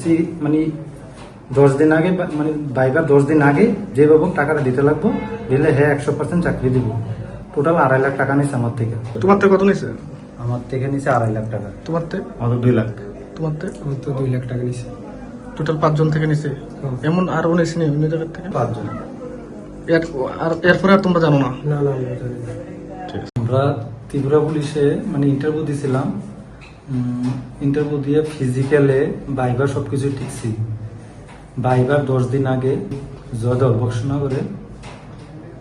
কইছি মানে দশ দিন আগে মানে বাইবার দশ দিন আগে যে বাবু টাকাটা দিতে লাগবো দিলে হ্যাঁ একশো পার্সেন্ট চাকরি দিব। টোটাল আড়াই লাখ টাকা নিছে আমার থেকে। তোমার থেকে কত নিছে? আমার থেকে নিছে আড়াই লাখ টাকা। তোমার থেকে? আমাদের দুই লাখ। তোমার থেকে? আমার তো দুই লাখ টাকা নিছে। টোটাল পাঁচজন থেকে নিছে? এমন আর নিছে নি অন্য জায়গার থেকে? পাঁচজন। আর এরপরে আর তোমরা জানো না? না না। আমরা ত্রিপুরা পুলিশে মানে ইন্টারভিউ দিছিলাম। ইন্টারভিউ দিয়ে ফিজিক্যালে বাইবার সব কিছু ঠিকছি। বাইবার দশ দিন আগে জয়দল বক্সনগরে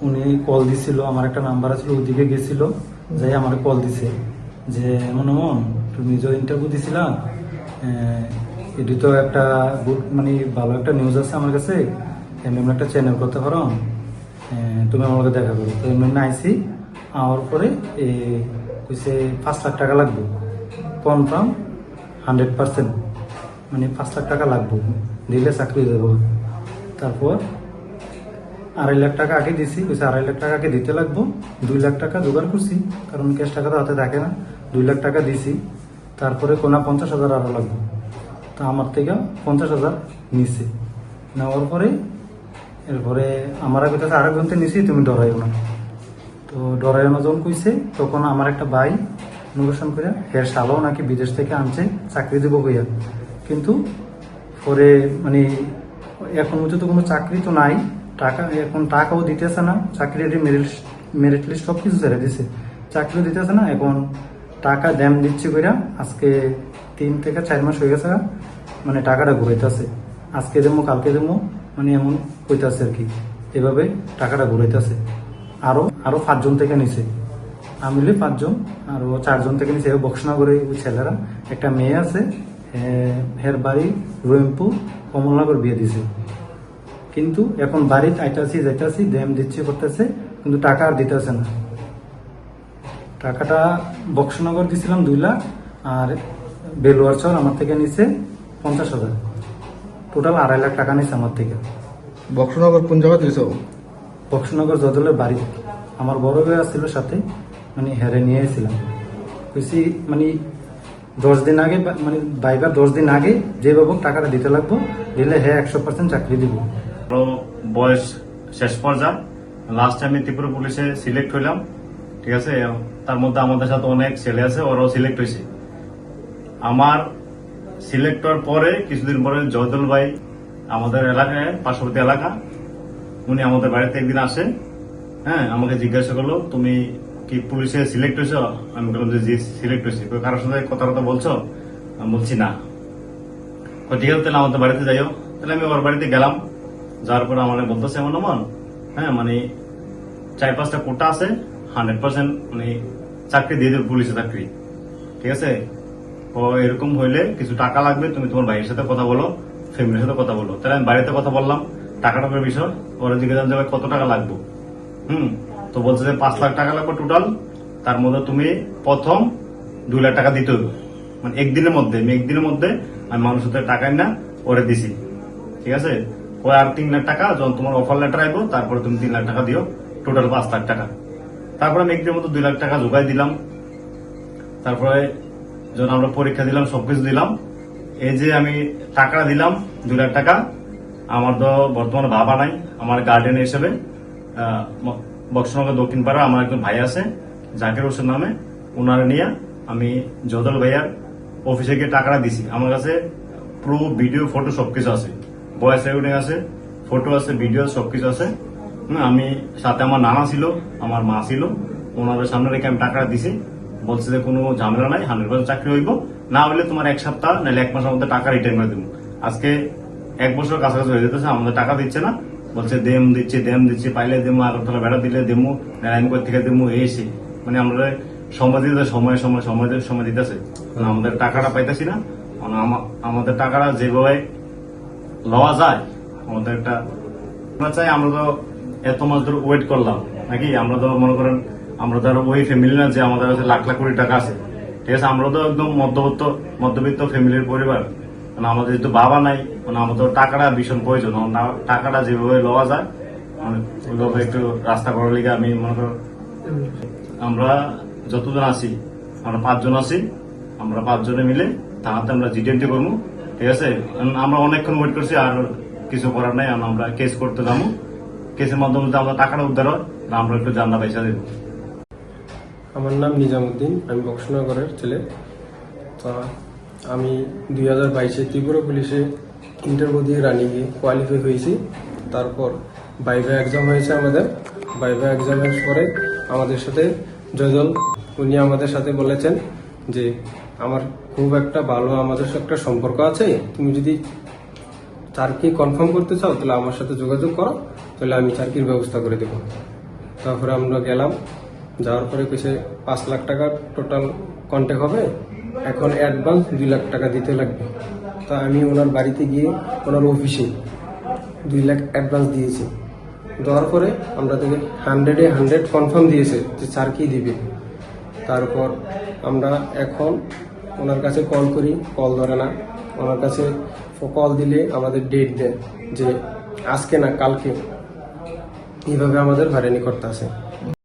উনি কল দিছিল, আমার একটা নাম্বার আছিল ওদিকে গেছিল, যাই আমার কল দিছে যে এমন এমন তুমি যে ইন্টারভিউ দিছিলা এটি তো একটা গুড মানে ভালো একটা নিউজ আছে আমার কাছে, এমনি একটা চ্যানেল করতে পারো তুমি আমাকে দেখা করো। তো এমনি আইসি আমার পরে কইছে, পাঁচ লাখ টাকা লাগবে। কনফার্ম হান্ড্রেড পার্সেন্ট মানে পাঁচ লাখ টাকা লাগবে। দিলে চাকরি দেবো। তারপর আড়াই লাখ টাকা আগে দিছি, কইছে আড়াই লাখ টাকা আগে দিতে লাগবো, দুই লাখ টাকা জোগাড় করছি, কারণ ক্যাশ টাকা তো হাতে থাকে না, দুই লাখ টাকা দিছি, তারপরে কোনা পঞ্চাশ হাজার আরও লাগবে। তা আমার থেকে পঞ্চাশ হাজার নিছে। নেওয়ার পরে, এরপরে আমার কাছে আরেকজন তো নিছি, তুমি ডরাইও না। তো ডরাইও না যখন কইছে, তখন আমার একটা ভাই নির্বাচন করে হের শালও নাকি বিদেশ থেকে আনছে, চাকরি দেবো কইয়া। কিন্তু পরে মানে এখন পর্যন্ত কোনো চাকরি তো নাই, টাকা এখন টাকাও দিতেছে না চাকরির মেরিট মেরিট লিস্ট সব কিছু ছেড়ে দিছে। চাকরিও দিতেছে না, এখন টাকা দ্যাম দিচ্ছে কইরা আজকে তিন থেকে চার মাস হয়ে গেছে মানে টাকাটা ঘুরাইতেছে। আজকে দেবো, কালকে দেবো মানে এমন কইতাছে আর কি। এভাবে টাকাটা ঘুরাইতেছে। আরও আরও পাঁচজন থেকে নিছে। আমিলে পাঁচজন। আর ও চারজন থেকে নিচে বক্সনগরে ওই ছেলেরা। একটা মেয়ে আছে হের বাড়ি রহিমপুর কমলনগর বিয়ে দিছে। কিন্তু এখন বাড়িতে আইতাছি যাইতাছি দেম দিচ্ছে করতেছে কিন্তু টাকা আর দিতেছে না। টাকাটা বক্সনগর দিছিলাম দুই লাখ আর বেলুয়ার চর আমার থেকে নিছে পঞ্চাশ হাজার। টোটাল আড়াই লাখ টাকা নিছে আমার থেকে। বক্সনগর কোন জায়গায় দিয়েছ বক্সনগর জদলের বাড়ি। আমার বড় ভাই আসছিল সাথে। মানে হেরে নিয়ে এসেছিলাম। কইছি মানে দশ দিন আগে মানে বাইবার দশ দিন আগে যেভাবে টাকাটা দিতে লাগবো, দিলে হ্যাঁ একশো পার্সেন্ট চাকরি দিব। বয়স শেষ পর্যায়ে। লাস্ট আমি ত্রিপুরা পুলিশে সিলেক্ট হইলাম, ঠিক আছে? তার মধ্যে আমাদের সাথে অনেক ছেলে আছে, ওরাও সিলেক্ট হয়েছে। আমার সিলেক্ট হওয়ার পরে, কিছুদিন পরে জয়দুল ভাই আমাদের এলাকায়, পার্শ্ববর্তী এলাকা, উনি আমাদের বাড়িতে একদিন আসে হ্যাঁ আমাকে জিজ্ঞাসা করল, তুমি কি পুলিশে সিলেক্ট হয়েছ? আমি বললাম যে, জি সিলেক্ট হয়েছি। কারোর সাথে কথাবার্তা বলছো? আমি বলছি, না। ঠিক আছে, তাহলে আমাদের বাড়িতে যাইও। তাহলে আমি ওর বাড়িতে গেলাম। যাওয়ার পর আমার বলতেছে এমন এমন হ্যাঁ মানে চার পাঁচটা কোটা আছে হান্ড্রেড পার্সেন্ট মানে চাকরি দিয়ে দেবে পুলিশে চাকরি। ঠিক আছে? ও এরকম হইলে কিছু টাকা লাগবে, তুমি তোমার ভাইয়ের সাথে কথা বলো ফ্যামিলির সাথে কথা বলো। তাহলে আমি বাড়িতে কথা বললাম টাকা টাকার বিষয় ওরা জিজ্ঞাসা যাবে কত টাকা লাগবে। হুম? তো বলছে যে পাঁচ লাখ টাকা লাগবে টোটাল তার মধ্যে তুমি প্রথম দুই লাখ টাকা দিতে হবে। মানে একদিনের মধ্যে, আমি একদিনের মধ্যে আমি মানুষের টাকা না, ওরে দিছি। ঠিক আছে? ওই আর তিন লাখ টাকা, যখন তোমার অফার লেটার আইবো, তারপরে তুমি তিন লাখ টাকা দিও টোটাল পাঁচ লাখ টাকা। তারপরে আমি একদিনের মতো দুই লাখ টাকা জোগাই দিলাম। তারপরে যখন আমরা পরীক্ষা দিলাম, সবকিছু দিলাম, এই যে আমি টাকা দিলাম, দুই লাখ টাকা, আমার তো বর্তমানে বাবা নাই, আমার গার্ডেন হিসেবে বক্সনগর দক্ষিণ পাড়া আমার একজন ভাই আছে জাকির হোসেন নামে। ওনারা নিয়ে আমি জদল ভাইয়ার অফিসে গিয়ে টাকাটা দিছি। আমার কাছে পুরো ভিডিও ফটো সবকিছু আছে। ভয়েস রেকর্ডিং আছে ফটো আছে ভিডিও সবকিছু আছে। হুম, আমি সাথে আমার নানা ছিল আমার মা ছিল। ওনাদের সামনে রেখে আমি টাকাটা দিছি। বলছে যে কোনো ঝামেলা নাই হান্ড্রেড পার্সেন্ট চাকরি হইব। না হলে তোমার এক সপ্তাহ নাহলে এক মাসের মধ্যে টাকা রিটার্ন করে দেবো। আজকে এক বছর কাছাকাছি হয়ে যেতেছে আমাদের টাকা দিচ্ছে না। বলছে, দেম দিচ্ছে দেম দিচ্ছে, পাইলে দেমো আগরতলা বেড়া দিলে দেমো নারায়ণগঞ্জ থেকে দেমো, এই সে। মানে আমরা সময় দিতে সময় সময় সময় সময় দিতেছে। মানে আমাদের টাকাটা পাইতেছি না মানে আমা- আমাদের টাকাটা যেভাবে লওয়া যায়, আমাদের একটা আমরা চাই আমরা তো এত মাস ধরে ওয়েট করলাম, নাকি? আমরা তো মনে করেন, আমরা তো আর ওই ফ্যামিলি না যে আমাদের কাছে লাখ লাখ কোটি টাকা আছে। ঠিক আছে, আমরা তো একদম মধ্যবিত্ত মধ্যবিত্ত ফ্যামিলির পরিবার। মানে আমাদের তো বাবা নাই মানে আমাদের টাকাটা ভীষণ প্রয়োজন। টাকাটা যেভাবে লওয়া যায় মানে ওইভাবে একটু রাস্তা করার লিগে আমি মনে করেন আমরা যতজন আছি, আমরা পাঁচজন আছি, আমরা পাঁচজনে মিলে তাহাতে আমরা জি জিটিএমটি করব, ঠিক আছে? আমরা অনেকক্ষণ ওয়েট করছি, আর কিছু করার নাই আমরা কেস করতে যাব। কেসের মাধ্যমে যদি আমরা টাকাটা উদ্ধার হয় আমরা একটু জান্না পয়সা দেবো। আমার নাম নিজামুদ্দিন, আমি বক্সনগরের ছেলে। তো আমি দুই হাজার বাইশে ত্রিপুরা পুলিশে ইন্টারভিউ দিয়ে রানিংয়ে কোয়ালিফাই হয়েছি। তারপর বাইভা এক্সাম হয়েছে আমাদের। বাইভা এক্সামের পরে আমাদের সাথে জয়দল, উনি আমাদের সাথে বলেছেন যে, আমার খুব একটা ভালো আমাদের সাথে একটা সম্পর্ক আছে। তুমি যদি চারকি কনফার্ম করতে চাও, তাহলে আমার সাথে যোগাযোগ করো। তাহলে আমি চারকির ব্যবস্থা করে দেবো। তারপরে আমরা গেলাম। যাওয়ার পরে কিছু পাঁচ লাখ টাকা টোটাল কন্ট্যাক্ট হবে, এখন অ্যাডভান্স দুই লাখ টাকা দিতে লাগবে। তা আমি ওনার বাড়িতে গিয়ে ওনার অফিসে দুই লাখ অ্যাডভান্স দিয়েছি। দেওয়ার পরে আমরা থেকে হান্ড্রেডে হান্ড্রেড কনফার্ম দিয়েছে যে স্যার কি দিবে। তারপর আমরা এখন ওনার কাছে কল করি কল ধরে না। ওনার কাছে কল দিলে আমাদের ডেট দেয় যে আজকে না কালকে। এইভাবে আমাদের হয়রানি করতে আছে।